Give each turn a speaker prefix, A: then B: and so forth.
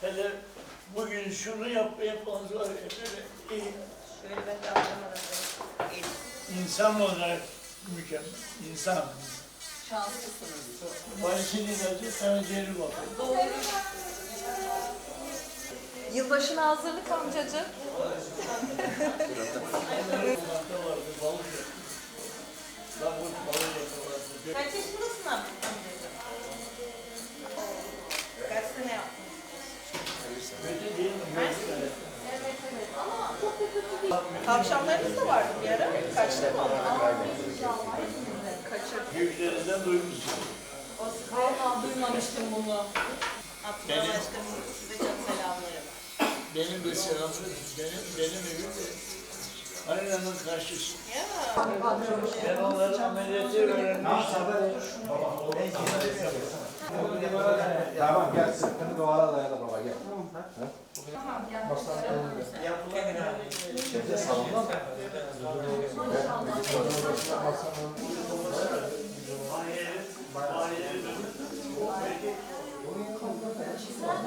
A: Hele bugün şunu yap yapmanız var.
B: Şöyle ben de anlamadım.
A: İnsan olarak mükemmel. İnsan.
B: Şanslısınız.
A: Valisini de sana geri bakın.
B: Doğru. Yılbaşına hazırlık amcacığım. Kaç yaşındasın amcacığım?
A: Böyle değil mi? Göz
B: Evet evet ama çok da kötü değil. Tavşanlarınız da vardı bir ara. Kaçtı mı onlar? Kaçırdım.
A: Büyüklerinden duymuşsun.
B: Valla duymamıştım bunu. Abdullah
A: Benim-
B: Başkanım size çok selamlarım.
A: Benim de selamım, benim, benim evim de aynanın karşısı.
B: Ya.
A: Ben onları ameliyatı öğrenmiştim.
C: Tamam gel sırtını duvara dayalı baba gel. Şeyde salonda mı?